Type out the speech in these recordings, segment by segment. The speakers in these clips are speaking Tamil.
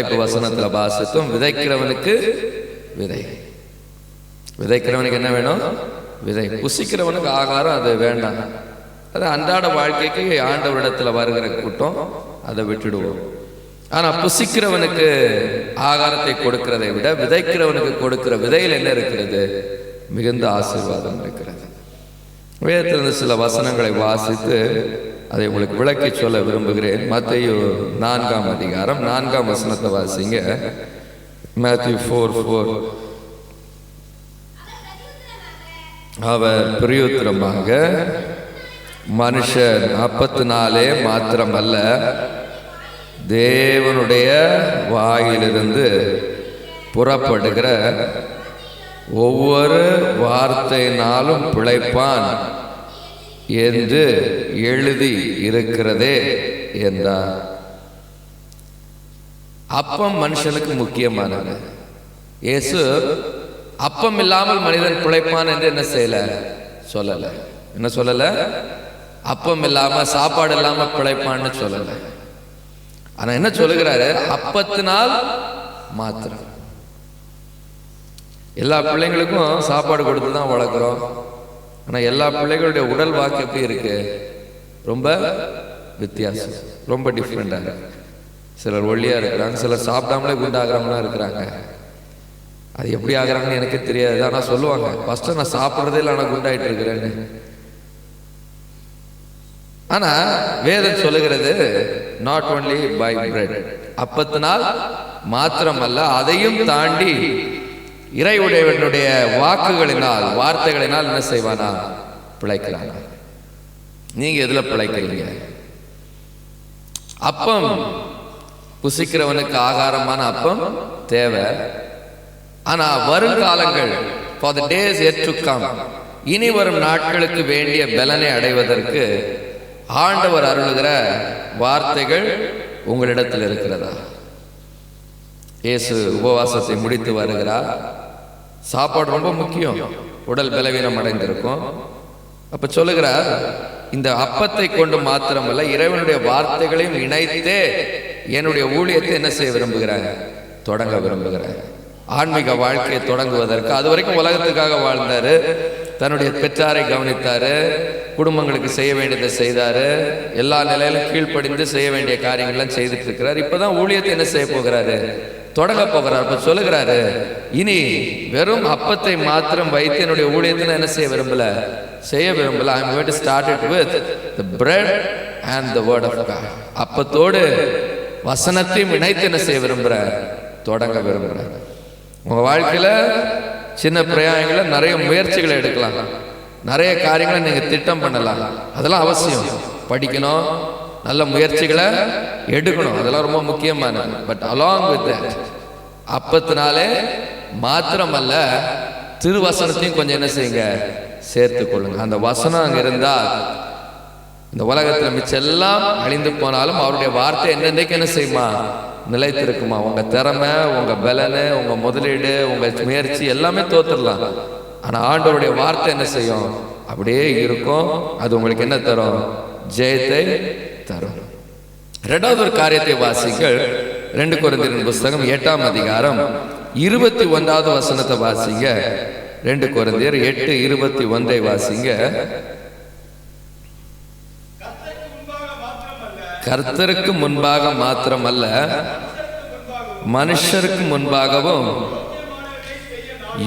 தலைப்பு வசனத்தில் வாசித்தும். விதைக்கிறவனுக்கு விதை. விதைக்கிறவனுக்கு என்ன வேணும்? விதை. புசிக்கிறவனுக்கு ஆகாரம் அது வேண்டாம். அது அன்றாட வாழ்க்கைக்கு ஆண்டவரிடத்தில் வருகிற கூட்டம். அதை விட்டுடுவோம். ஆனால் புசிக்கிறவனுக்கு ஆகாரத்தை கொடுக்கிறதை விட விதைக்கிறவனுக்கு கொடுக்கிற விதையில் என்ன இருக்கிறது? மிகுந்த ஆசீர்வாதம் இருக்கிறது. வேதத்திலிருந்து சில வசனங்களை வாசித்து அதை உங்களுக்கு விளக்கி சொல்ல விரும்புகிறேன். மத்தையோ நான்காம் அதிகாரம் நான்காம் வசனத்தை வாசிங்க. Matthew four four. அவர் பிரியுத்திரமாக மனுஷன் அப்பத்தினாலே மாத்திரமல்ல தேவனுடைய வாயிலிருந்து புறப்படுகிற ஒவ்வொரு வார்த்தையினாலும் பிழைப்பான். என்று எழுதி இருக்கிறதே என்றார். அப்பம் மனுஷனுக்கு முக்கியமானது. இயேசு அப்பம் இல்லாமல் மனிதன் பிழைப்பான் என்று என்ன செய்யல? சொல்லல. என்ன சொல்லல? அப்பம் இல்லாம சாப்பாடு இல்லாம பிழைப்பான்னு சொல்லல. ஆனா என்ன சொல்லுகிறாரு? அப்பத்தினால் மாத்திரம். எல்லா பிள்ளைங்களுக்கும் சாப்பாடு கொடுத்து தான் வளர்க்குறோம். ஆனால் எல்லா பிள்ளைகளுடைய உடல் வாக்கு எப்படி இருக்கு? ரொம்ப வித்தியாசம். ரொம்ப டிஃப்ரெண்டாக இருக்கு. சிலர் ஒல்லியாக இருக்கிறாங்க சிலர் சாப்பிடாமலே குண்டாகிறவங்களாம் இருக்கிறாங்க. அது எப்படி ஆகுறாங்கன்னு எனக்கு தெரியாது. ஆனால் சொல்லுவாங்க ஃபஸ்ட்டு நான் சாப்பிட்றதே இல்லை ஆனால் குண்டாயிட்டு இருக்கிறேன்னு. ஆனால் வேதம் சொல்லுகிறது நாட் ஒன்லி பை பிரெட் அப்பத்தினால் மாத்திரமல்ல அதையும் தாண்டி இறைவுடையவனுடைய வாக்குகளினால் வார்த்தைகளினால் என்ன செய்வானா? பிழைக்கிறானா? நீங்க எதுல பிழைக்கிறீங்க? அப்பம். புசிக்கிறவனுக்கு ஆகாரமான அப்பம் தேவை. ஆனா வருங்காலங்கள் ஃபார் த டேஸ் yet இனி வரும் நாட்களுக்கு வேண்டிய பலனை அடைவதற்கு ஆண்டவர் அருளுகிற வார்த்தைகள் உங்களிடத்தில் இருக்கிறதா? இயேசு உபவாசத்தை முடித்து வருகிறார். சாப்பாடு ரொம்ப முக்கியம். உடல் பலவீனம் அடைந்திருக்கும். அப்ப சொல்லுகிறார் இந்த அப்பத்தை கொண்டு மாத்திரமல்ல இறைவனுடைய வார்த்தைகளையும் இணைத்தே என்னுடைய ஊழியத்தை என்ன செய்ய விரும்புகிறாங்க? தொடங்க விரும்புகிறாங்க ஆன்மீக வாழ்க்கையை தொடங்குவதற்கு அது வரைக்கும் உலகத்துக்காக வாழ்ந்தாரு. தன்னுடைய பெற்றாரை கவனித்தாரு. குடும்பங்களுக்கு செய்ய வேண்டியதை செய்தாரு. எல்லா நிலையிலும் கீழ்ப்படிந்து செய்ய வேண்டிய காரியங்கள்லாம் செய்துட்டு இருக்கிறார். இப்பதான் ஊழியத்தை என்ன செய்ய போகிறாரு? தொடங்க போகிறார் அப்ப சொல்லுகிறாரு இனி வெறும் அப்பத்தை மாத்திரம் வைத்து என்னுடைய ஊழியத்தை நான் என்ன செய்ய விரும்பல? செய்ய விரும்பல. I am to start it with the bread and the word of God அப்பத்தோடு வசனத்தையும் இணைத்து என்ன செய்ய விரும்புகிற தொடங்க விரும்புறேன் உங்கள் வாழ்க்கையில் சின்ன பிரயாணங்களை நிறைய முயற்சிகளை எடுக்கலாம். நிறைய காரியங்களை நீங்கள் திட்டம் பண்ணலாம். அதெல்லாம் அவசியம். படிக்கணும் நல்ல முயற்சிகளை எடுக்கணும். அதெல்லாம் ரொம்ப முக்கியமானது. பட் அலாங் வித் அப்பத்தினாலே மாத்திரமல்ல திருவசனத்தையும் கொஞ்சம் என்ன செய்யுங்க? சேர்த்து கொள்ளுங்க. அந்த வசனம் அங்கே இருந்தால் இந்த உலகத்தில் மிச்சம் எல்லாம் அழிந்து போனாலும் அவருடைய வார்த்தை என்னென்னைக்கு என்ன செய்யுமா? நிலைத்திருக்குமா? உங்கள் திறமை உங்கள் பலனு உங்கள் முதலீடு உங்கள் முயற்சி எல்லாமே தோத்துடலாம் ஆனால் ஆண்டவருடைய வார்த்தை என்ன செய்யும்? அப்படியே இருக்கும். அது உங்களுக்கு என்ன தரும்? ஜெயத்தை தரும் இரண்டாவது ஒரு காரியத்தை வாசிங்கள் ரெண்டு குழந்தைகளின் புஸ்தகம் எட்டாம் அதிகாரம் இருபத்தி ஒன்றாவது வசனத்தை வாசிங்க. ரெண்டு குழந்தையர் எட்டு இருபத்தி ஒன்றை வாசிங்க. கர்த்தருக்கு முன்பாக மாத்திரமல்ல மனுஷருக்கு முன்பாகவும்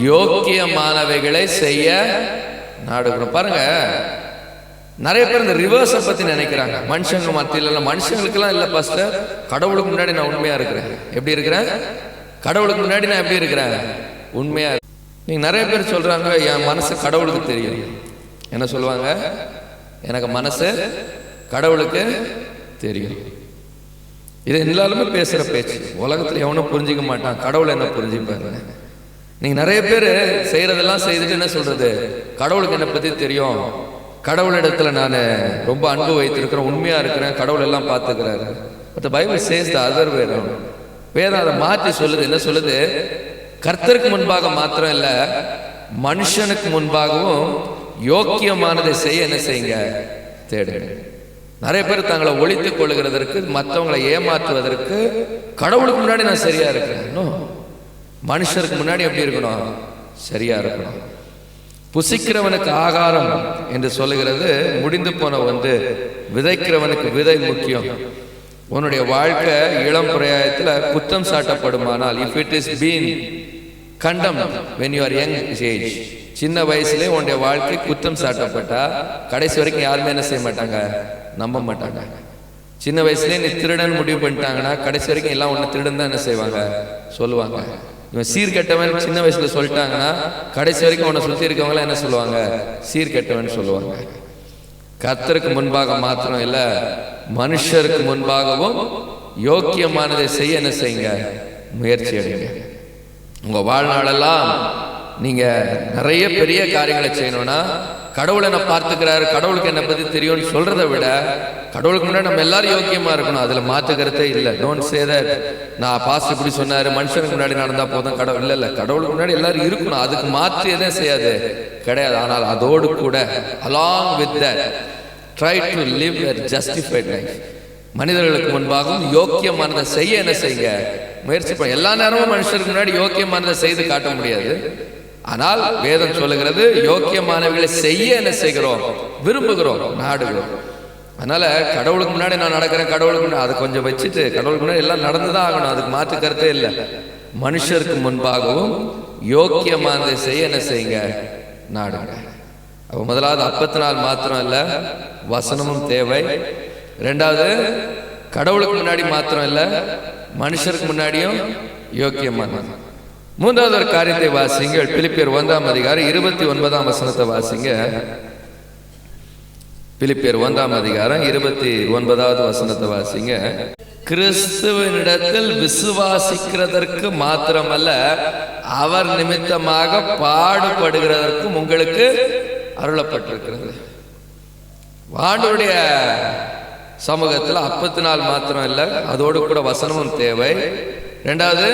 யோக்கியமானவைகளை செய்ய நாடுகிறோம். பாருங்க நிறைய பேர் இந்த ரிவர்ஸை பற்றி நினைக்கிறாங்க. மனுஷங்க மத்தியில் இல்லை மனுஷங்களுக்கெல்லாம் இல்லை பாஸ்டர் கடவுளுக்கு முன்னாடி நான் உண்மையாக இருக்கிறேன். எப்படி இருக்கிறேன்? கடவுளுக்கு முன்னாடி நான் எப்படி இருக்கிறேன்? உண்மையாக நீங்கள் நிறைய பேர் சொல்கிறாங்க என் மனசு கடவுளுக்கு தெரியும். என்ன சொல்லுவாங்க? எனக்கு மனசு கடவுளுக்கு தெரியும். இது எல்லாருமே பேசுகிற பேச்சு. உலகத்தில் எவனும் புரிஞ்சிக்க மாட்டான். கடவுள் என்ன புரிஞ்சுப்பாரு? நீங்கள் நிறைய பேர் செய்கிறதெல்லாம் செய்துட்டு என்ன சொல்கிறது கடவுளுக்கு என்னை பற்றி தெரியும்? கடவுளிடத்தில் நான் ரொம்ப அன்பு வைத்திருக்கிறேன் உண்மையாக இருக்கிறேன் கடவுள் எல்லாம் பார்த்துக்கிறாரு but Bible says the other வேதம் வேதம் அதை மாற்றி சொல்லுது. என்ன சொல்லுது? கர்த்தருக்கு முன்பாக மாத்திரம் இல்லை மனுஷனுக்கு முன்பாகவும் யோக்கியமானதை செய்ய என்ன செய்யுங்க? தேடு. நிறைய பேர் தங்களை ஒழித்துக் கொள்ளுகிறதற்கு மற்றவங்களை ஏமாற்றுவதற்கு கடவுளுக்கு முன்னாடி நான் சரியா இருக்கிறேன். மனுஷருக்கு முன்னாடி எப்படி இருக்கணும்? சரியா இருக்கணும். புசிக்கிறவனுக்கு ஆகாரம் என்று சொல்லுகிறது. முடிந்து போன வந்து விதைக்கிறவனுக்கு விதை முக்கியம். உன்னுடைய வாழ்க்கை இளம் பிரயாயத்தில் குத்தம் சாட்டப்படுமானால் if it is been condemn when you are young age சின்ன வயசுலேயே உன்னுடைய வாழ்க்கை குத்தம் சாட்டப்பட்டா கடைசி வரைக்கும் யாருமே என்ன செய்ய மாட்டாங்க? நம்ப மாட்டாங்க. சின்ன வயசுலேயே நீ திருடன் முடிவு பண்ணிட்டாங்கன்னா கடைசி வரைக்கும் எல்லாம் ஒன்று திருடன் தான் என்ன செய்வாங்க? சொல்லுவாங்க. இவன் சீர்கெட்டவன் சின்ன வயசுல சொல்லிட்டாங்கன்னா கடைசி வரைக்கும் உன்னை சுற்றி இருக்கவங்களாம் என்ன சொல்லுவாங்க? சீர்கெட்டவன் சொல்லுவாங்க. கத்தருக்கு முன்பாக மாத்திரம் இல்ல மனுஷருக்கு முன்பாகவும் யோக்கியமானதை செய்ய என்ன செய்யுங்க? முயற்சி எடுங்க. உங்க வாழ்நாளெல்லாம் நீங்க நிறைய பெரிய காரியங்களை செய்யணும்னா கடவுளை என்ன பார்த்துக்கிறாரு கடவுளுக்கு என்னை பற்றி தெரியும்னு சொல்கிறத விட கடவுளுக்கு முன்னாடி நம்ம எல்லாரும் யோக்கியமாக இருக்கணும். அதில் மாற்றுக்கிறதே இல்லை. டோன்ட் சே தட் நான் பாஸ் இப்படி சொன்னார் மனுஷனுக்கு முன்னாடி நடந்தால் போதும். கடவுள் இல்லை இல்லை. கடவுளுக்கு முன்னாடி எல்லாரும் இருக்கணும். அதுக்கு மாற்று எதுவும் செய்யாது. கிடையாது. ஆனால் அதோடு கூட along with that try to live justified life மனிதர்களுக்கு முன்பாகவும் யோக்கியமானதை செய்ய என்ன செய்யுங்க? முயற்சி பண்ண. எல்லா நேரமும் மனுஷருக்கு முன்னாடி யோக்கியமானதை செய்து காட்ட முடியாது. ஆனால் வேதம் சொல்லுகிறது யோக்கியமானவர்களை செய்ய என்ன செய்கிறோம்? விரும்புகிறோம் நாடுகிறோம். அதனால கடவுளுக்கு முன்னாடி நான் நடக்கிறேன் கடவுளுக்கு முன்னாடி அதை கொஞ்சம் வச்சுட்டு கடவுளுக்கு முன்னாடி எல்லாம் நடந்துதான் ஆகணும் அதுக்கு மாற்று கருத்தே இல்லை. மனுஷருக்கு முன்பாகவும் யோக்கியமானதை செய்ய என்ன செய்யுங்க? நாடுங்க. அப்போ முதலாவது அப்பத்து நாள் மாத்திரம் இல்லை வசனமும் தேவை. ரெண்டாவது கடவுளுக்கு முன்னாடி மாத்திரம் இல்லை மனுஷருக்கு முன்னாடியும் யோக்கியமானது. மூன்றாவது ஒரு காரியத்தை வாசிங்க. பிலிப்பியர் ஒன்றாம் அதிகாரம் இருபத்தி ஒன்பதாம் வசனத்தை வாசிங்க. பிலிப்பியர் ஒன்றாம் அதிகாரம் இருபத்தி ஒன்பதாவது வசனத்தை வாசிங்க. கிறிஸ்துவனிடத்தில் விசுவாசிக்கிறதற்கு மாத்திரமல்ல அவர் நிமித்தமாக பாடுபடுகிறதற்கும் உங்களுக்கு அருளப்பட்டிருக்கிறது. ஆண்டவருடைய சமூகத்தில் அப்பத்து நாள் மாத்திரம் இல்லை அதோடு கூட வசனமும் தேவை. ரெண்டாவது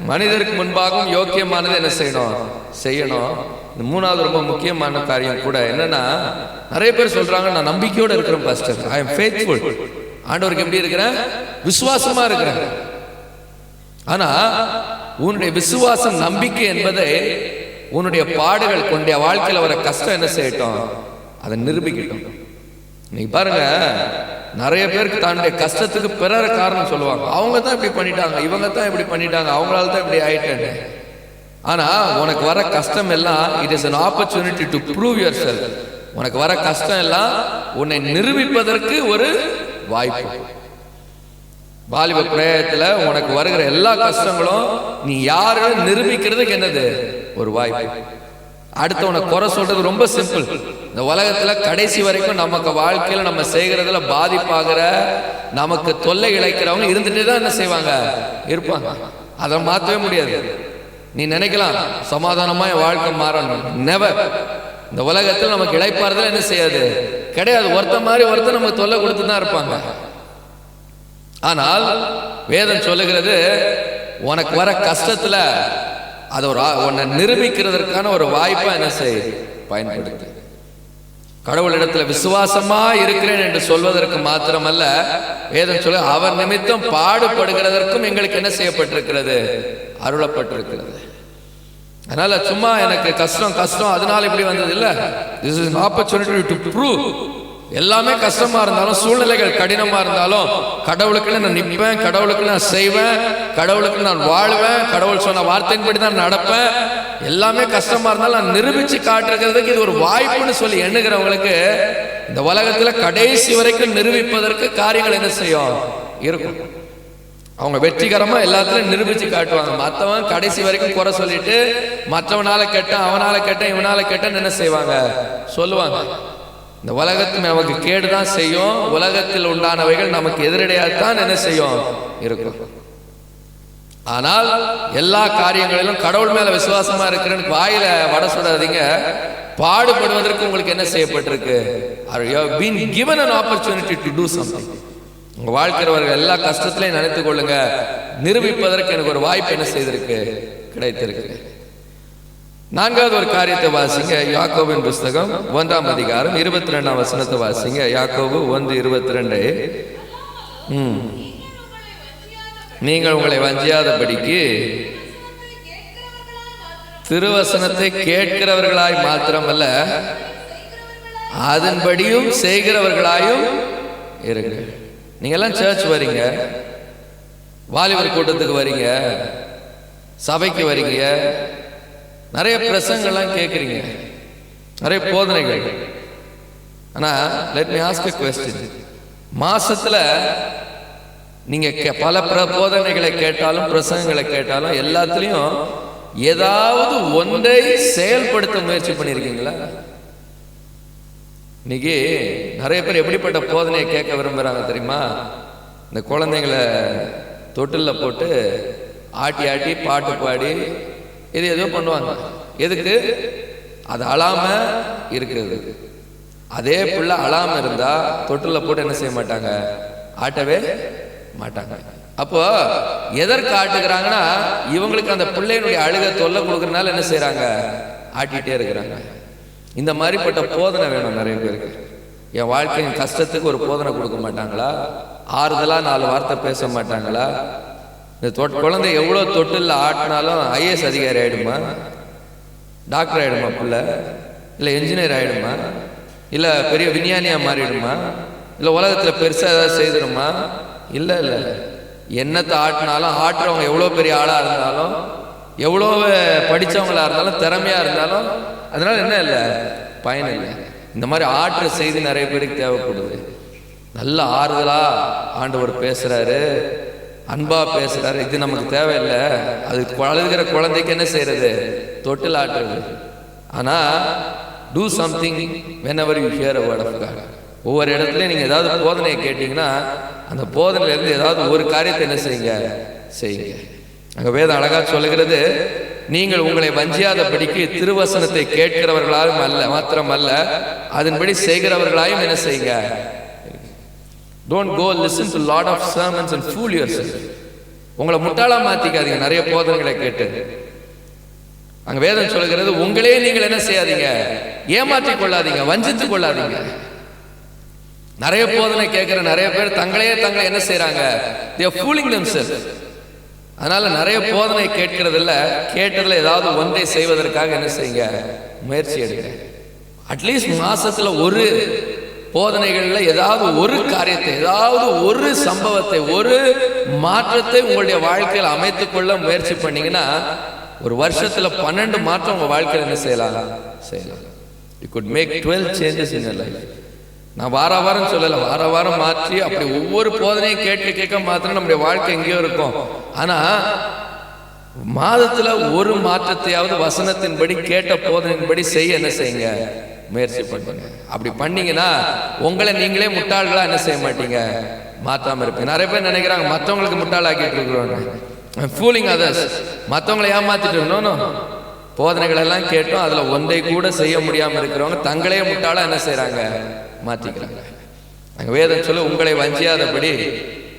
மனிதருக்கு முன்பாகவும் யோக்கியமானது என்ன செய்யணும்? செய்யணும். இந்த மூணாவது ரொம்ப முக்கியமான காரியம் கூட என்னன்னா நிறைய பேர் சொல்றாங்க நான் நம்பிக்கையோட இருக்கிறேன் பாஸ்டர். ஐ எம் ஃபேத்ஃபுல் ஆண்டவருக்கு எப்படி இருக்கிறேன்? விசுவாசமா இருக்கிறேன். ஆனா உன்னுடைய விசுவாசம் நம்பிக்கை என்பதை உன்னுடைய பாடுகள் கொண்ட வாழ்க்கையில வர கஷ்டம் என்ன செய்யட்டும்? அதை நிரூபிக்கட்டும். நீ பாருங்க நிறைய பேருக்கு தன்னுடைய கஷ்டத்துக்கு பிறர காரணம் சொல்லுவாங்க. அவங்க தான் இப்படி பண்ணிட்டாங்க இவங்க தான் இப்படி பண்ணிட்டாங்க அவங்களால தான் இப்படி ஆயிட்டேன்னு. ஆனால் உனக்கு வர கஷ்டம் எல்லாம் it is an opportunity to prove yourself உனக்கு வர கஷ்டம் எல்லாம் உன்னை நிரூபிப்பதற்கு ஒரு வாய்ப்பு. வாலிப பிரயத்தில் உனக்கு வருகிற எல்லா கஷ்டங்களும் நீ யாரு நிரூபிக்கிறதுக்கு என்னது? ஒரு வாய்ப்பு. அடுத்தவனை குறை சொல்றது ரொம்ப சிம்பிள் இந்த உலகத்துல கடைசி வரைக்கும் நமக்கு வாழ்க்கையில நம்ம செய்கிறதுல பாதிப்பாகிற நமக்கு தொல்லை இழைக்கிறவங்க இருந்துட்டு தான் என்ன செய்வாங்க? இருப்பாங்க. அதை மாற்றவே முடியாது. நீ நினைக்கலாம் சமாதானமா என் வாழ்க்கை மாறணும். நெவர் இந்த உலகத்தில் நமக்கு இழைப்பாறுதல் என்ன செய்யாது? கிடையாது. ஒருத்த மாதிரி ஒருத்தர் நமக்கு தொல்லை கொடுத்து தான் இருப்பாங்க. ஆனால் வேதம் சொல்லுகிறது உனக்கு வர கஷ்டத்துல அதை ஒரு ஆ- உன்னை நிரூபிக்கிறதற்கான ஒரு வாய்ப்பை என்ன செய்யுது பயன்படுத்து. கடவுளிடத்துல விசுவாசமா இருக்கிறேன் என்று சொல்வதற்கு மாத்திரமல்ல வேதம் சொல்ல அவர் நிமித்தம் பாடுபடுகிறதற்கும் எங்களுக்கு என்ன செய்யப்பட்டிருக்கிறது? அருளப்பட்டிருக்கிறது. அதனால சும்மா எனக்கு கஷ்டம் கஷ்டம் அதனால இப்படி வந்தது இல்ல. This is opportunity to prove எல்லாமே கஷ்டமா இருந்தாலும் சூழ்நிலைகள் கடினமா இருந்தாலும் கடவுளுக்கு நான் நிற்பேன் கடவுளுக்கு நான் செய்வேன் கடவுளுக்கு நான் வாழ்வேன் கடவுள் சொன்ன வார்த்தையின்படி தான் நடப்பேன். எல்லாமே கஷ்டமா இருந்தாலும் நான் நிரூபிச்சு காட்டுறதுக்கு இது ஒரு வாய்ப்புன்னு சொல்லி எண்ணுகிறவங்களுக்கு இந்த உலகத்துல கடைசி வரைக்கும் நிரூபிப்பதற்கு காரியங்கள் என்ன செய்யும்? இருக்கும். அவங்க வெற்றிகரமா எல்லாத்துலயும் நிரூபிச்சு காட்டுவாங்க. மற்றவன் கடைசி வரைக்கும் குறை சொல்லிட்டு மற்றவனால கெட்டான் அவனால கெட்டான் இவனால கெட்டான் என்ன செய்வாங்க? சொல்லுவாங்க. இந்த உலகத்து நமக்கு கேடு தான் செய்யும். உலகத்தில் உண்டானவைகள் நமக்கு எதிரடையாக தான் என்ன செய்யும்? இருக்கும். ஆனால் எல்லா காரியங்களிலும் கடவுள் மேல விசுவாசமா இருக்கிறேன்னு வாயில வட சுடாதீங்க பாடுபடுவதற்கு உங்களுக்கு என்ன செய்யப்பட்டிருக்கு? Been given an opportunity to do something உங்க வாழ்க்கிறவர்கள் எல்லா கஷ்டத்திலையும் நினைத்துக் கொள்ளுங்க. நிரூபிப்பதற்கு எனக்கு ஒரு வாய்ப்பு என்ன செய்திருக்கு? கிடைத்திருக்கு. நான்காவது ஒரு காரியத்தை வாசிங்க. யாக்கோவின் புஸ்தகம் ஒன்றாம் அதிகாரம் இருபத்தி ரெண்டாம் வசனத்தை வாசிங்க. யாக்கோவு ஒன்று இருபத்தி ரெண்டு ம். நீங்கள் உங்களை வஞ்சியாதபடிக்கு திருவசனத்தை கேட்கிறவர்களாய் மாத்திரமல்ல அதன்படியும் செய்கிறவர்களாயும் இருங்க நீங்கெல்லாம் சர்ச் வரீங்க. வாலிபர் கூட்டத்துக்கு வரீங்க. சபைக்கு வரீங்க. நிறைய பிரசங்கள்லாம் கேட்குறீங்க நிறைய போதனைகள். ஆனால் லெட் மீ ஆஸ்க் கொஸ்டின் மாசத்துல நீங்க கே- பல பிர- போதனைகளை கேட்டாலும் பிரசங்கங்களை கேட்டாலும் எல்லாத்துலயும் ஏதாவது ஒன்றை செயல்படுத்த முயற்சி பண்ணியிருக்கீங்களா இன்னைக்கு நிறைய பேர் எப்படிப்பட்ட போதனையை கேட்க விரும்புறாங்க தெரியுமா? இந்த குழந்தைங்களை தொட்டிலில் போட்டு ஆட்டி ஆட்டி பாட்டு பாடி இது எதோ பண்ணுவாங்க. எதுக்கு? அது அழாம இருக்கிறது. அதே பிள்ளை அழாம இருந்தா தொட்டில் போட்டு என்ன செய்ய மாட்டாங்க? ஆட்டவே மாட்டாங்க. அப்போ எதற்கு ஆட்டுக்கிறாங்கன்னா இவங்களுக்கு அந்த பிள்ளையினுடைய அழுக தொல்லை கொடுக்கறதுனால என்ன செய்கிறாங்க ஆட்டிகிட்டே இருக்கிறாங்க. இந்த மாதிரிப்பட்ட போதனை வேணும் நிறைய பேருக்கு. என் வாழ்க்கையின் கஷ்டத்துக்கு ஒரு போதனை கொடுக்க மாட்டாங்களா? ஆறுதலாக நாலு வார்த்தை பேச மாட்டாங்களா? இந்த தொட் குழந்தை எவ்வளோ தொட்டில் ஆட்டினாலும் ஐஏஎஸ் அதிகாரி ஆகிடுமா டாக்டர் ஆகிடுமா பிள்ளை? இல்லை என்ஜினியர் ஆகிடுமா இல்லை பெரிய விஞ்ஞானியாக மாறிடுமா? இல்லை உலகத்தில் பெருசாக ஏதாவது செய்திடுமா? இல்லை இல்லை என்னத்தை ஆட்டினாலும் ஆட்டுறவங்க எவ்வளோ பெரிய ஆளாக இருந்தாலும் எவ்வளோ படித்தவங்களாக இருந்தாலும் திறமையாக இருந்தாலும் அதனால் என்ன இல்லை? பயன் இல்லை. இந்த மாதிரி ஆற்று செய்தி நிறைய பேருக்கு தேவைப்படுது. நல்ல ஆறுதலாக ஆண்டவர் பேசுகிறாரு அன்பா பேசுறாரு. இது நமக்கு தேவையில்லை. அது அழுகிற குழந்தைக்கு என்ன செய்யறது? தொட்டில் ஆட்டுறது. ஆனா do something whenever you hear word of God ஒவ்வொரு இடத்துலையும் நீங்க ஏதாவது போதனையை கேட்டீங்கன்னா அந்த போதனையில இருந்து ஏதாவது ஒரு காரியத்தை என்ன செய்யுங்க? செய்யுங்க. அங்க வேதம் அழகா சொல்லுகிறது நீங்கள் உங்களை வஞ்சியாதபடிக்கு திருவசனத்தை கேட்கிறவர்களாலும் அல்ல மாத்திரம் அல்ல அதன்படி செய்கிறவர்களாயும் என்ன செய்யுங்க? Don't go listen to lot of sermons and fool your உங்களை முட்டாளா மாத்திக்காதீங்க. நிறைய போதனைகளை கேட்டு. அங்க வேதம் சொல்கிறது உங்களே நீங்கள் என்ன செய்யாதீங்க? ஏமாற்றி கொள்ளாதீங்க. வஞ்சித்து கொள்ளாதீங்க. நிறைய போதனை கேட்கிற நிறைய பேர் தங்களையே தங்களை என்ன செய்யறாங்க தே ஃபூலிங் தம் சார் அதனால நிறைய போதனை கேட்கறது இல்ல கேட்டதுல ஏதாவது ஒன்றை செய்வதற்காக என்ன செய்யுங்க? முயற்சி எடுங்க. அட்லீஸ்ட் மாசத்துல ஒரு போதனைகளில் ஏதாவது ஒரு காரியத்தை ஏதாவது ஒரு சம்பவத்தை ஒரு மாற்றத்தை உங்களுடைய வாழ்க்கையில் அமைத்துக்கொள்ள முயற்சி பண்ணீங்கன்னா ஒரு வருஷத்துல பன்னெண்டு மாற்றம் உங்க வாழ்க்கையில் என்ன செய்யலாம்? செய்யலாம். You could make dwell changes in life நான் வார வாரம் சொல்லலை வார வாரம் மாற்றி அப்படி ஒவ்வொரு போதனையும் கேட்டு கேட்க மாத்திரம் நம்முடைய வாழ்க்கை எங்கேயோ இருக்கும். ஆனால் மாதத்தில் ஒரு மாற்றத்தையாவது வசனத்தின்படி கேட்ட போதனையின்படி செய்ய என்ன செய்யுங்க? முயற்சி பண்ணுங்க. அப்படி பண்ணீங்கன்னா உங்களை நீங்களே முட்டாள்களா என்ன செய்ய மாட்டீங்க? மாத்தாம இருப்பீங்க. நிறைய பேர் நினைக்கிறாங்க மற்றவங்களுக்கு முட்டாளாக்கிட்டு இருக்கிறோம் ஃபூலிங் அதர்ஸ் மற்றவங்களை ஏமாத்திட்டு இருக்கணும். போதனைகள் எல்லாம் கேட்டோம். அதுல ஒன்றை கூட செய்ய முடியாம இருக்கிறவங்க தங்களே முட்டாளா என்ன செய்றாங்க? மாத்திக்கிறாங்க. அங்க வேதம் சொல்ல உங்களை வஞ்சியாதபடி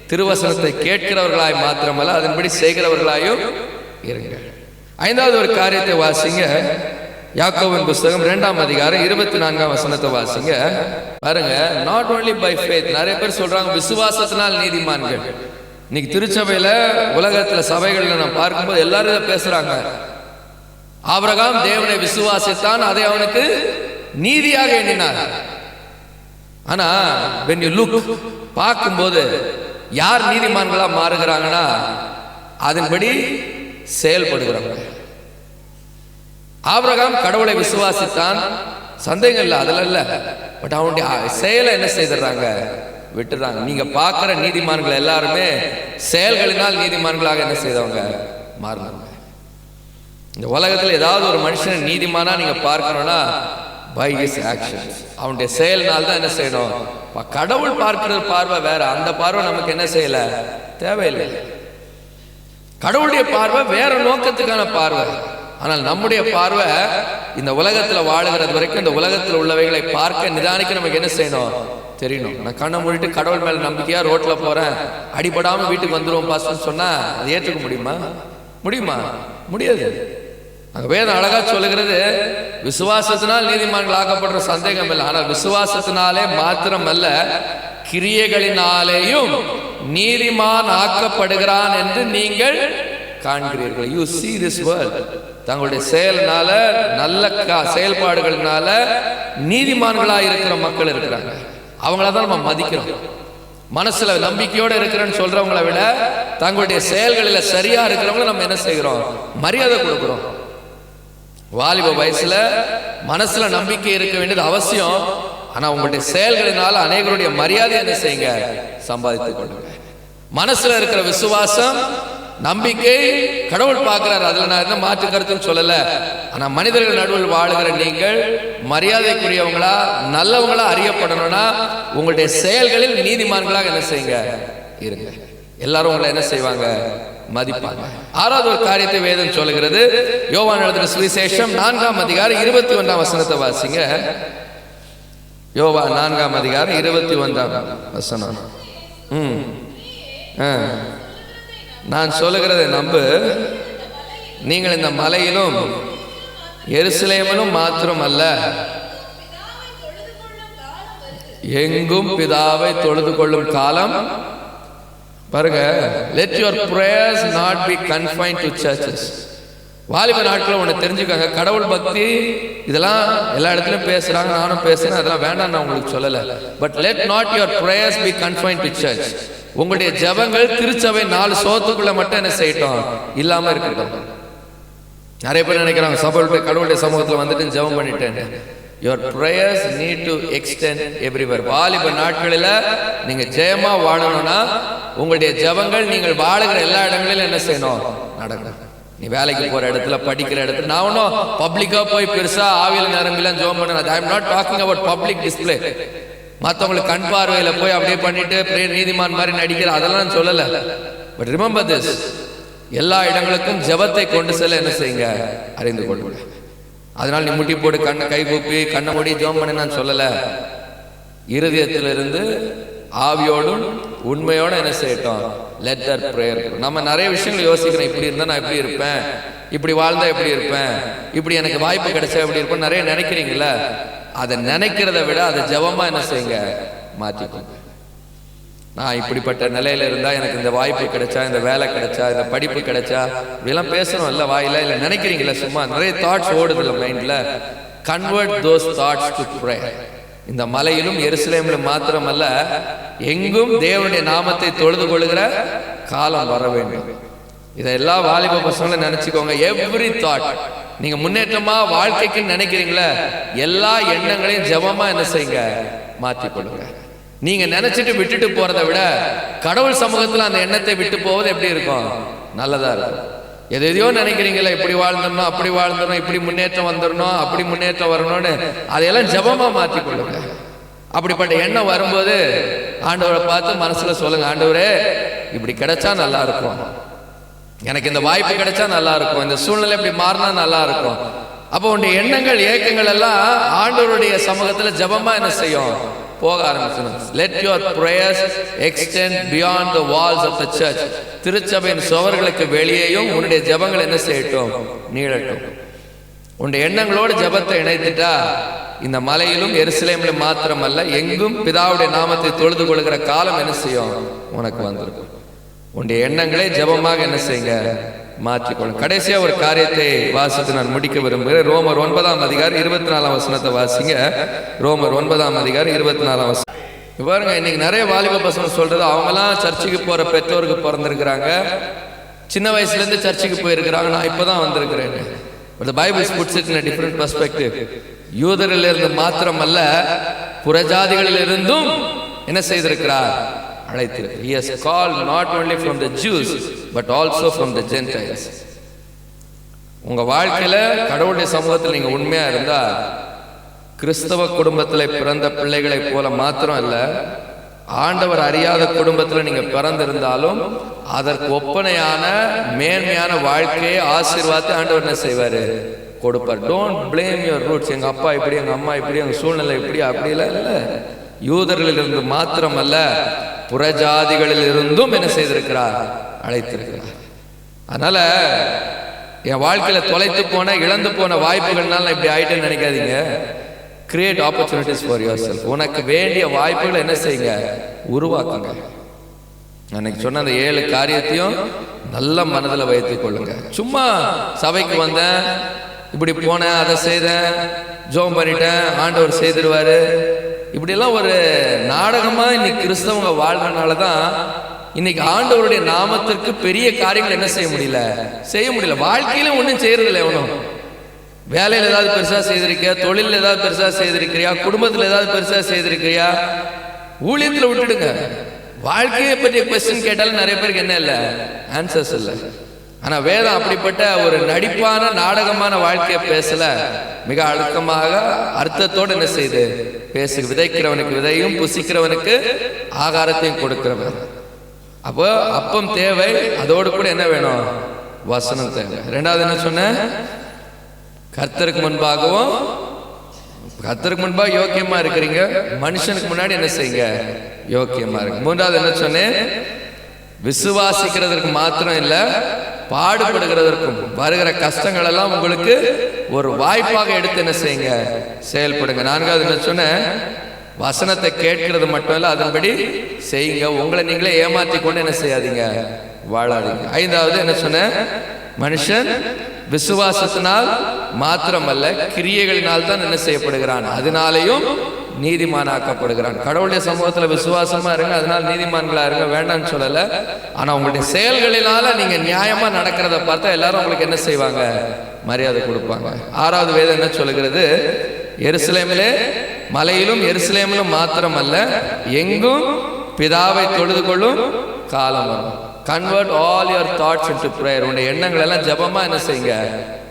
திருவசனத்தை கேட்கிறவர்களாய் மாத்திரமல்ல அதன்படி செய்கிறவர்களாயும் இருங்க ஐந்தாவது ஒரு காரியத்தை வாசிங்க. யாக்கோவின் புஸ்தகம் இரண்டாம் அதிகாரம் இருபத்தி நான்காம் வசனத்தை வாசிங்க. பாருங்க நாட் ஓன்லி பை ஃபேத் நிறைய பேர் சொல்றாங்க விசுவாசத்தினால் நீதிமான்கள். இன்னைக்கு திருச்சபையில உலகத்துல சபைகள்ல நான் பார்க்கும்போது எல்லாரும் இதை பேசுறாங்க. ஆபிரகாம் தேவனை விசுவாசித்தான் அதை அவனுக்கு நீதியாக எண்ணினார். ஆனா வென் யூ லுக் பார்க்கும்போது யார் நீதிமான்களா மாறுகிறாங்கன்னா அதன்படி செயல்படுகிறாங்க ஆபிரகாம் கடவுளை விசுவாசித்தான். சந்தேகம் இல்லை அதில் இல்லை. பட் அவனுடைய செயலை என்ன செய்திடுறாங்க? விட்டுறாங்க நீங்க பார்க்குற நீதிமான்கள் எல்லாருமே செயல்களினால் நீதிமான்களாக என்ன செய்தவங்க? மாறினாங்க. இந்த உலகத்தில் ஏதாவது ஒரு மனுஷனை நீதிமானா நீங்க பார்க்கணும்னா பை இஸ் ஆக்ஷன் அவனுடைய செயல்னால் தான் என்ன செய்யணும்? கடவுள் பார்க்கிறது பார்வை வேற. அந்த பார்வை நமக்கு என்ன செய்யல? தேவையில்லை. கடவுளுடைய பார்வை வேற நோக்கத்துக்கான பார்வை. ஆனால் நம்முடைய பார்வை இந்த உலகத்தில் வாழுகிறது வரைக்கும் இந்த உலகத்தில் உள்ளவைகளை பார்க்க நிதானிக்க நமக்கு என்ன செய்யணும்? தெரியணும். நான் கண்ணை மூடிட்டு கடவுள் மேலே நம்பிக்கையாக ரோட்டில் போகிறேன் அடிபடாமல் வீட்டுக்கு வந்துடுவோம் பாஸ்டர் சொன்னால் அதை ஏற்றுக்க முடியுமா? முடியுமா? முடியாது. அங்கே வேதம் அழகாக சொல்லுகிறது விசுவாசத்தினால் நீதிமான்கள் ஆக்கப்படுற சந்தேகம் இல்லை. ஆனால் விசுவாசத்தினாலே மாத்திரமல்ல கிரியைகளினாலேயும் நீதிமான் ஆக்கப்படுகிறான் என்று நீங்கள் காண்கிறீர்கள். யூ சீ திஸ் வேர்ல்ட் தங்களுடைய செயல்னால நல்ல கா- செயல்பாடுகள்னால நீதிமான்களா இருக்கிற மக்கள் இருக்கிறாங்க. அவங்கள தான் நம்ம மதிக்கிறோம். மனசுல நம்பிக்கையோட இருக்கிறேன்னு சொல்றவங்கள விட தங்களுடைய செயல்களில் சரியா இருக்கிறவங்கள நம்ம என்ன செய்கிறோம்? மரியாதை கொடுக்குறோம். வாலிப வயசுல மனசுல நம்பிக்கை இருக்க வேண்டியது அவசியம். ஆனா உங்களுடைய செயல்களினால அநேகருடைய மரியாதை என்ன செய்யுங்க? சம்பாதித்துக் கொள்ளுங்க. மனசுல இருக்கிற விசுவாசம் நம்பிக்கை கடவுள் பார்க்கிறார். அதில் நான் என்ன மாற்று கருத்துன்னு சொல்லலை. ஆனால் மனிதர்கள் நடுவில் வாழுகிற நீங்கள் மரியாதைக்குரியவங்களா நல்லவங்களா அறியப்படணும்னா உங்களுடைய செயல்களில் நீதிமான்களாக என்ன செய்யுங்க? இருங்க. எல்லாரும் உங்களை என்ன செய்வாங்க? மதிப்பாங்க. ஆறாவது ஒரு காரியத்தை வேதம் சொல்லுகிறது. யோவான் எழுதின சுவிசேஷம் நான்காம் அதிகாரம் இருபத்தி ஒன்றாம் வசனத்தை வாசிங்க. யோவா நான்காம் அதிகாரம் இருபத்தி ஒன்றாம் வசனம். ம். ஆ. நான் சொல்லுகிறதை நம்பு. நீங்கள் இந்த மலையிலும் எருசலேமனும் மாத்திரம் அல்ல எங்கும் பிதாவை தொழுது கொள்ளும் காலம். பாருங்க let your prayers not be confine to churches வாலிப நாட்களில் ஒன்று தெரிஞ்சுக்காங்க. கடவுள் பக்தி இதெல்லாம் எல்லா இடத்துலையும் பேசுகிறாங்க நானும் பேசுகிறேன் அதெல்லாம் வேண்டாம் நான் உங்களுக்கு சொல்லலை. But let not your prayers be confine to church உங்களுடைய ஜெபங்கள் திருச்சபை நாலு சோத்துக்குள்ள மட்டும் என்ன செய்யட்டும். இல்லாம இருக்கட்டும். நிறைய பேர் நினைக்கிறாங்க சபையுடைய போய் கடவுளுடைய சமூகத்தில் வந்துட்டு ஜெபம் பண்ணிட்டேன். Your prayers need to extend everywhere வாலிப நாட்களில் நீங்க ஜெயமா வாழணும்னா உங்களுடைய ஜெபங்கள் நீங்கள் வாழுகிற எல்லா இடங்களிலும் என்ன செய்யணும்? நடக்கணும். நீ வேலைக்கு போற இடத்துல படிக்கிற இடத்துல நான் ஒன்றும் பப்ளிக்கா போய் பெருசா ஆவியல் நேரங்கள்லாம் ஜெபம் பண்ண I am not talking about public display மற்றவங்களுக்கு கண் பார்வையில் போய் அப்படியே பண்ணிட்டு பிரே- நீதிமான் மாதிரி நடிக்கிற அதெல்லாம் நான் சொல்லல. பட் ரிமம்பர் திஸ் எல்லா இடங்களுக்கும் ஜெபத்தை கொண்டு செல்ல என்ன செய்யுங்க? அறிந்து கொள்ளுங்க. அதனால் நீ முட்டி போட்டு கண்ணை கை கூப்பி கண்ணை மூடி ஜோம் பண்ண நான் இருதயத்திலிருந்து ஆவியோடும் உண்மையோட என்ன செய்யட்டும்? லெட்டர் ப்ரேயர் நம்ம நிறைய விஷயங்கள் யோசிக்கிறோம் இப்படி இருந்தால் நான் எப்படி இருப்பேன். இப்படி வாழ்ந்தா எப்படி இருப்பேன்? இப்படி எனக்கு வாய்ப்பு கிடைச்சா எப்படி இருப்பேன் நிறைய நினைக்கிறீங்களே அதை நினைக்கிறத விட அதை ஜெபமா என்ன செய்யுங்க? மாற்றிக்கோங்க. நான் இப்படிப்பட்ட நிலையில இருந்தா எனக்கு இந்த வாய்ப்பு கிடைச்சா இந்த வேலை கிடைச்சா இந்த படிப்பு கிடைச்சா இப்படிலாம் பேசணும் இல்ல வாயில. இல்ல நினைக்கிறீங்களா சும்மா? நிறைய தாட்ஸ் ஓடுது இல்ல மைண்ட்ல convert those thoughts to pray இந்த மலையிலும் எருசலேமிலும் மாத்திரமல்ல எங்கும் தேவனுடைய நாமத்தை தொழுது கொள்கிற காலம் வர வேண்டும். இதை எல்லா வாலிப பசங்களும் நினைச்சுக்கோங்க. எவ்ரி தாட் நீங்க முன்னேற்றமா வாழ்க்கைக்கு நினைக்கிறீங்களே எல்லா எண்ணங்களையும் ஜபமா என்ன செய்யுங்க? மாத்தி கொடுங்க நீங்க நினைச்சிட்டு விட்டுட்டு போறதை விட கடவுள் சமூகத்துல அந்த எண்ணத்தை விட்டு போவது எப்படி இருக்கும்? நல்லதா இருக்கும். எது எதையோ நினைக்கிறீங்களா இப்படி வாழ்ந்துடணும் அப்படி வாழ்ந்துடணும் இப்படி முன்னேற்றம் வந்துடணும் அப்படி முன்னேற்றம் வரணும்னு அதையெல்லாம் ஜபமா மாத்தி கொள்ளுங்க. அப்படிப்பட்ட எண்ணம் வரும்போது ஆண்டவரை பார்த்து மனசுல சொல்லுங்க ஆண்டவரே இப்படி கிடைச்சா நல்லா இருக்கும். எனக்கு இந்த வாய்ப்பு கிடைச்சா நல்லா இருக்கும் இந்த சூழ்நிலை இப்படி மாறினா நல்லா இருக்கும் அப்போ உன்னுடைய எண்ணங்கள் ஏக்கங்கள் எல்லாம் ஆண்டவருடைய சமூகத்துல ஜெபமா என்ன செய்யும்? போக ஆரம்பிச்சிடும். Let your prayers extend beyond the walls of the church திருச்சபையின் சுவர்களுக்கு வெளியேயும் உன்னுடைய ஜபங்கள் என்ன செய்யட்டும்? நீளட்டும். உன்னுடைய எண்ணங்களோடு ஜெபத்தை இணைத்துட்டா இந்த மலையிலும் எருசலேமிலும் மாத்திரமல்ல எங்கும் பிதாவுடைய நாமத்தை தொழுது கொள்கிற காலம் என்ன செய்யும்? உனக்கு வந்திருக்கும். உன்னுடைய எண்ணங்களை ஜெபமாக என்ன செய்யுங்க? மாற்றிக்கொள்ளும் கடைசியா ஒரு காரியத்தை வாசித்து நான் முடிக்க விரும்புகிறேன். ரோமர் ஒன்பதாம் அதிகாரம் இருபத்தி நாலாம் வசனத்தை வாசிங்க. ரோமர் ஒன்பதாம் அதிகாரம் இருபத்தி நாலாம் வசனம் பாருங்க இன்னைக்கு நிறைய வாலிப பசங்க சொல்றது அவங்கெல்லாம் சர்ச்சுக்கு போற பெற்றோருக்கு பிறந்திருக்கிறாங்க. சின்ன வயசுல இருந்து சர்ச்சுக்கு போயிருக்கிறாங்க. நான் இப்பதான் வந்திருக்கிறேன். But the Bible puts it in a different யூதரிலிருந்து மாத்திரமல்ல புறஜாதிகளில் இருந்தும் என்ன செய்திருக்கிறார்? அழைத்திருக்கிறார் he has called not only from the Jews but also from the Gentiles. உங்க வாழ்க்கையில கடவுளுடைய சமூகத்தில் நீங்க உண்மையா இருந்தா கிறிஸ்தவ குடும்பத்தில் பிறந்த பிள்ளைகளைப் போல மாத்திரம் இல்லை ஆண்டவர் அறியாத குடும்பத்தில் நீங்க பிறந்திருந்தாலும் அதற்கு ஒப்பனையான மேன்மையான வாழ்க்கையை ஆசீர்வாதத்தை ஆண்டவர் என்ன செய்வாரு? கொடுப்பார். டோன்ட் பிளேம் யுவர் ரூட்ஸ் எங்க அப்பா இப்படி எங்க அம்மா இப்படி எங்க சூழ்நிலை இப்படி அப்படிலாம் இல்லை. இருந்து மாத்திரமல்ல புறஜாதிகளில் இருந்தும் என்ன செய்திருக்கிறார்? அழைத்திருக்கிறார். அதனால என் வாழ்க்கையில தொலைத்து போன இழந்து போன வாய்ப்புகள்னால நான் இப்படி ஆயிட்டேன்னு நினைக்காதீங்க. Create opportunities for your self உனக்கு வேண்டிய வாய்ப்புகளை என்ன செய்யுங்க? உருவாக்குங்க. அன்னைக்கு சொன்ன அந்த ஏழு காரியத்தையும் நல்ல மனதில் வைத்துக் கொள்ளுங்க. சும்மா சபைக்கு வந்தேன் இப்படி போனேன் அதை செய்தேன் ஜோம் பண்ணிட்டேன் ஆண்டவர் செய்திருவாரு. இப்படியெல்லாம் ஒரு நாடகமாக இன்னைக்கு கிறிஸ்தவங்க வாழ்றதுனால தான் இன்னைக்கு ஆண்டவருடைய நாமத்திற்கு பெரிய காரியங்கள் என்ன செய்ய முடியல? செய்ய முடியல. வாழ்க்கையில ஒன்றும் செய்யறதில்ல எவனும் வேலையில் ஏதாவது பெருசாக செய்திருக்கியா? தொழிலில் ஏதாவது பெருசாக செய்திருக்கிறியா? குடும்பத்தில் ஏதாவது பெருசாக செய்திருக்கிறியா? ஊழியத்தில் விட்டுடுங்க. வாழ்க்கையை பற்றிய கொஸ்டின் கேட்டாலும் நிறைய பேருக்கு என்ன இல்லை? ஆன்சர்ஸ் இல்லை. ஆனால் வேதம் அப்படிப்பட்ட ஒரு நடிப்பான நாடகமான வாழ்க்கையை பேசல. மிக அழுத்தமாக அர்த்தத்தோடு என்ன செய்யுது பேசு விதைக்கிறவனுக்கு விதையும் புசிக்கிறவனுக்கு ஆகாரத்தையும் கொடுக்கிறவன் அப்போ அப்பம் தேவை அதோடு கூட என்ன வேணும்? வசனம் தேவை. ரெண்டாவது என்ன சொன்னேன் கர்த்தருக்கு முன்பாகவும் கர்த்தருக்கு முன்பாக யோக்கியமா இருக்கிறீங்க. மனுஷனுக்கு முன்னாடி என்ன செய்யுங்க? யோக்கியமா இருக்கு. மூன்றாவது என்ன சொன்னேன்? விசுவாசிக்கிறதுக்கு மாத்திரம் இல்லை பாடுபடுகிறதற்கும் வருகிற கஷ்டங்கள் எல்லாம் உங்களுக்கு ஒரு வாய்ப்பாக எடுத்து என்ன செய்யுங்க? செயல்படுங்க. நான்காவது என்ன சொன்னேன்? வசனத்தை கேட்கிறது மட்டும் இல்லை அதன்படி செய்யுங்க. உங்களை நீங்களே ஏமாற்றி கொண்டு என்ன செய்யாதீங்க? வாழாதீங்க. ஐந்தாவது என்ன சொன்னேன்? மனுஷன் விசுவாசத்தினால் மாத்திரமல்ல கிரியைகளினால் தான் என்ன செய்யப்படுகிறான்? அதனாலையும் நீதிமானாக்கப்படுகிறான். கடவுளுடைய சமூகத்தில் விசுவாசமா இருங்க அதனால நீதிமான்களா இருங்க வேண்டாம்னு சொல்லல. ஆனா உங்களுடைய செயல்களினால நீங்க நியாயமா நடக்கிறத பார்த்தா எல்லாரும் உங்களுக்கு என்ன செய்வாங்க? மரியாதை கொடுப்பாங்க. ஆறாவது வேதம் என்ன சொல்லுகிறது? எருசலேமிலே மலையிலும் எருசலேமிலும் மாத்திரமல்ல எங்கும் பிதாவை தொழுது கொள்ளும் காலம் வரும். Convert all your thoughts into prayer உங்களுடைய எண்ணங்கள் எல்லாம் ஜபமா என்ன செய்யுங்க?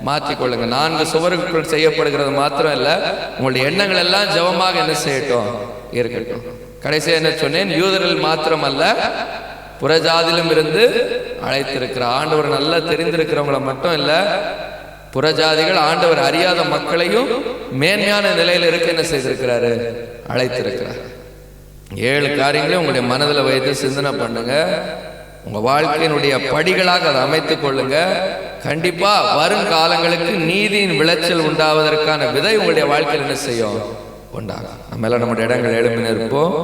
மாற்றிக்கொள்ளுங்க நான்கு சுவருக்குள் செய்யப்படுகிறது மாத்திரம் இல்லை உங்களுடைய எண்ணங்கள் எல்லாம் ஜபமாக என்ன செய்யட்டும்? இருக்கட்டும். கடைசியாக என்ன சொன்னேன்? யூதரில் மாத்திரம் அல்ல புறஜாதிலும் இருந்து அழைத்திருக்கிற ஆண்டவர் நல்லா தெரிந்திருக்கிறவங்கள மட்டும் இல்லை புறஜாதிகள் ஆண்டவர் அறியாத மக்களையும் மேன்மையான நிலையில் இருக்க என்ன செய்திருக்கிறாரு? அழைத்திருக்கிறார். ஏழு காரியங்களையும் உங்களுடைய மனதில் வைத்து சிந்தனை பண்ணுங்க. உங்க வாழ்க்கையினுடைய படிகளாக அதை அமைத்துக் கொள்ளுங்க. கண்டிப்பா வரும் காலங்களுக்கு நீதியின் விளைச்சல் உண்டாவதற்கான விதை உங்களுடைய வாழ்க்கையில் என்ன செய்யும்? உண்டாகும். நம்ம எல்லாம் நம்முடைய இடங்கள் எழுப்பின இருப்போம்